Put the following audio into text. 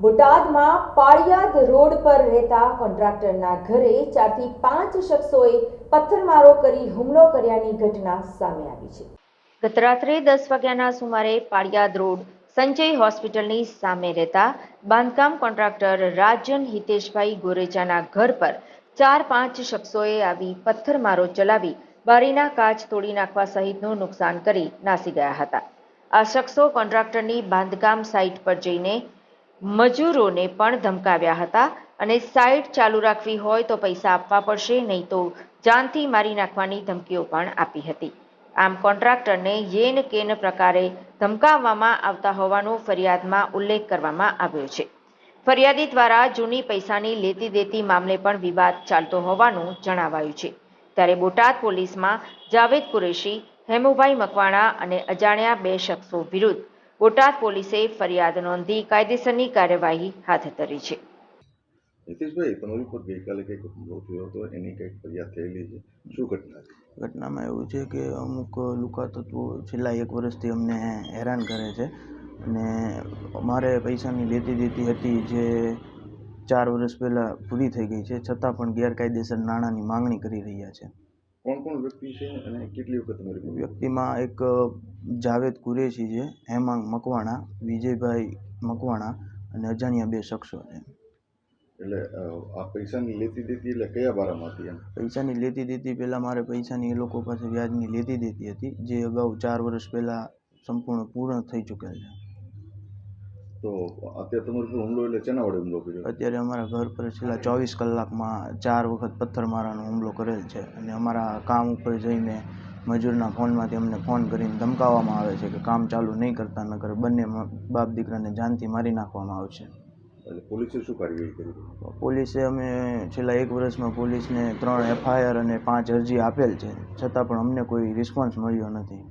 બોટાદમાં પાળિયાદ રોડ પર રહેતા કોન્ટ્રાક્ટરના ઘરે ચારથી પાંચ શખ્સોએ પથ્થરમારો કરી હુમલો કર્યાની ઘટના સામે આવી છે. ગત રાત્રે દસ વાગ્યાના સુમારે પાળિયાદ રોડ સંજય હોસ્પિટલની સામે રહેતા બાંધકામ કોન્ટ્રાક્ટર રાજન હિતેશભાઈ ગોરેચાના ઘર પર ચાર પાંચ શખ્સોએ આવી પથ્થરમારો ચલાવી બારીના કાચ તોડી નાખવા સહિતનું નુકસાન કરી નાસી ગયા હતા. આ શખ્સો કોન્ટ્રાક્ટરની બાંધકામ સાઇટ પર જઈને મજૂરોને પણ ધમકાવ્યા હતા અને સાઇટ ચાલુ રાખવી હોય તો પૈસા આપવા પડશે, નહીં તો જાનથી મારી નાખવાની ધમકીઓ પણ આપી હતી. આમ કોન્ટ્રાક્ટરને યેન કેન પ્રકારે ધમકાવવામાં આવતા હોવાનો ફરિયાદમાં ઉલ્લેખ કરવામાં આવ્યો છે. ફરિયાદી દ્વારા જૂની પૈસાની લેતી દેતી મામલે પણ વિવાદ ચાલતો હોવાનું જણાવાયું છે. ત્યારે બોટાદ પોલીસમાં જાવેદ કુરેશી, હેમુભાઈ મકવાણા અને અજાણ્યા બે શખ્સો વિરુદ્ધ બોટાદ પોલીસે ફરિયાદ નોંધી કાયદેસરની કાર્યવાહી હાથ ધરી છે. નીતિશભાઈ તમારી ઉપર ગઈકાલે કંઈક હુમલો થયો હતો? એની કંઈક ફરિયાદ થયેલી છે? શું ઘટના ઘટનામાં એવું છે કે અમુક લુકા તત્વો છેલ્લા એક વર્ષથી અમને હેરાન કરે છે અને અમારે પૈસાની લેતી દેતી હતી જે ચાર વર્ષ પહેલાં પૂરી થઈ ગઈ છે છતાં પણ ગેરકાયદેસર નાણાંની માંગણી કરી રહ્યા છે. કોણ કોણ વ્યક્તિ છે અને કેટલી વખત તમારી વ્યક્તિમાં એક જાવેદ કુરેશી છે હેમાંગ મકવાણા વિજયભાઈ મકવાણા અને અજાણ્યા બે શખ્સો છે. એટલે આ પૈસાની લેતી દેતી એટલે કયા બારામાં હતી એમ? પૈસાની લેતી દેતી પહેલાં મારે પૈસાની એ લોકો પાસે વ્યાજની લેતી દેતી હતી જે અગાઉ ચાર વર્ષ પહેલાં સંપૂર્ણ પૂર્ણ થઈ ચૂકેલ છે. તો અત્યારે તમારી હુમલો એટલે શેના વડે હુમલો કર્યો? અત્યારે અમારા ઘર પર છેલ્લા ચોવીસ કલાકમાં ચાર વખત પથ્થરમારાનો હુમલો કરેલ છે અને અમારા કામ ઉપર જઈને મજૂરના ફોનમાંથી અમને ફોન કરીને ધમકાવવામાં આવે છે કે કામ ચાલુ નહીં કરતા નકર બંને બાપ દીકરાને જાનથી મારી નાખવામાં આવશે. એટલે પોલીસે શું કાર્યવાહી કરી પોલીસે અમે છેલ્લા એક વર્ષમાં પોલીસને ત્રણ એફઆઈઆર અને પાંચ અરજી આપેલ છે છતાં પણ અમને કોઈ રિસ્પોન્સ મળ્યો નથી.